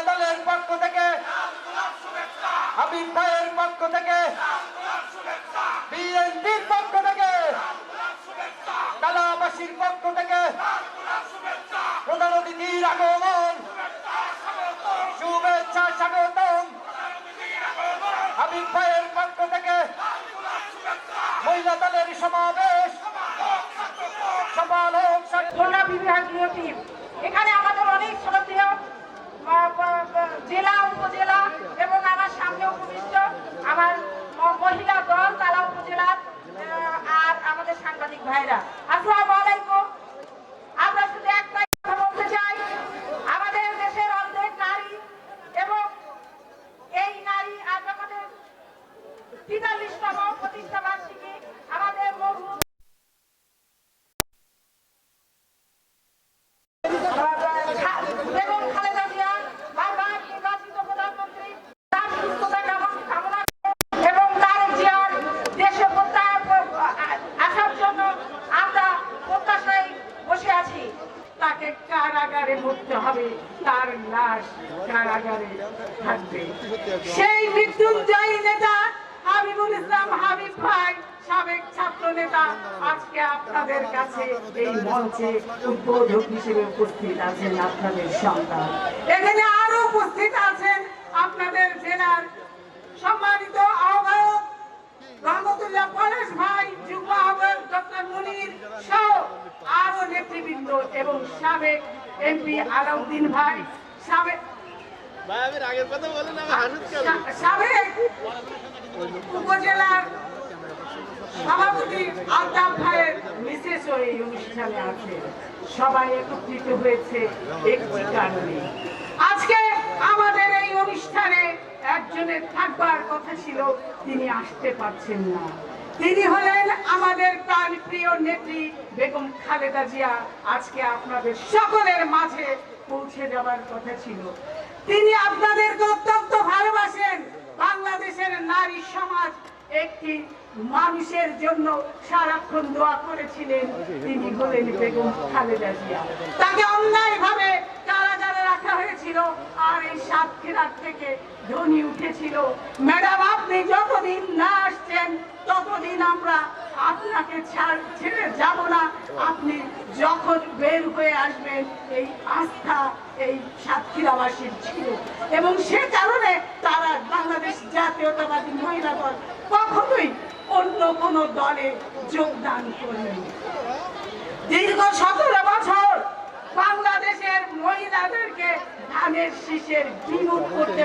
মহিলা দলের পক্ষ থেকে। হাবিব ভাইয়ের পক্ষ থেকে। বিএনপির পক্ষ থেকে। কালাবাসীর পক্ষ থেকে। প্রধান অতিথির আগমন। শুভেচ্ছা স্বাগতম। হাবিব ভাইয়ের পক্ষ থেকে। মহিলা দলের সমাবেশ। হোক বিভাগীয় টিম। এখানে আমাদের অনেক জেলা, উপজেলা এবং আমার সামনে উপবিষ্ট আমার মহিলা দল, তালা উপজেলার আর আমাদের সাংবাদিক ভাইরা। আসসালামু আলাইকুম। আমরা শুধু একটাই কথা বলতে চাই। আমাদের দেশের অর্ধেক নারী এবং এই নারী আজ আমাদের তেতাল্লিশতম প্রতিষ্ঠা বার্ষিকী তাকে কারাগারে মরতে হবে। তার লাশ কারাগারে থাকবে। সেই মৃত্যুঞ্জয়ী নেতা হাবিবুল ইসলাম হাবিব ভাই, সাবেক ছাত্র নেতা, আজকে আপনাদের কাছে এই মঞ্চে উপস্থিত আপনাদের এখানে আরও উপস্থিত আছেন আপনাদের জেলার সম্মানিত নেতৃবৃন্দ এবং সাবেক এমপি আলাউদ্দিন ভাই সাবেক উপজেলার সভাপতি আলতাফ ভাইয়ের এই অনুষ্ঠানে আছে। সবাই একত্রিত হয়েছে একটি কারণে। আজকে আমাদের এই অনুষ্ঠানে একজনের থাকবার কথা ছিল তিনি আসতে পারছেন না। তিনি হলেন আমাদের প্রাণ প্রিয় নেত্রী বেগম খালেদা জিয়া। আজকে আপনাদের সকলের মাঝে পৌঁছে যাবার কথা ছিল। তিনি আপনাদেরকে অত্যন্ত ভালোবাসেন। বাংলাদেশের নারী সমাজ একটি মানুষের জন্য সারাক্ষণ দোয়া করেছিলেন তিনি হলেন বেগম খালেদা জিয়া। তাকে অন্যায় ভাবে কারাগারে রাখা হয়েছিল আর এই সাতক্ষীরার থেকে ধ্বনি উঠেছিল। ম্যাডাম, আপনি যতদিন না আসছেন, ততদিন আমরা আপনাকে ছাড়- ছেড়ে যাব না। আপনি যখন বের হয়ে আসবেন, এই আস্থা, এই সাতক্ষীরাবাসীর ছিল। এবং সে কারণে তারা বাংলাদেশ জাতীয়তাবাদী মহিলা দল কখনোই অন্য কোনো দলে যোগদান করেন। দীর্ঘ সতেরো বছর বাংলাদেশের মহিলাদেরকে ধানের শীষের বিমুখ করতে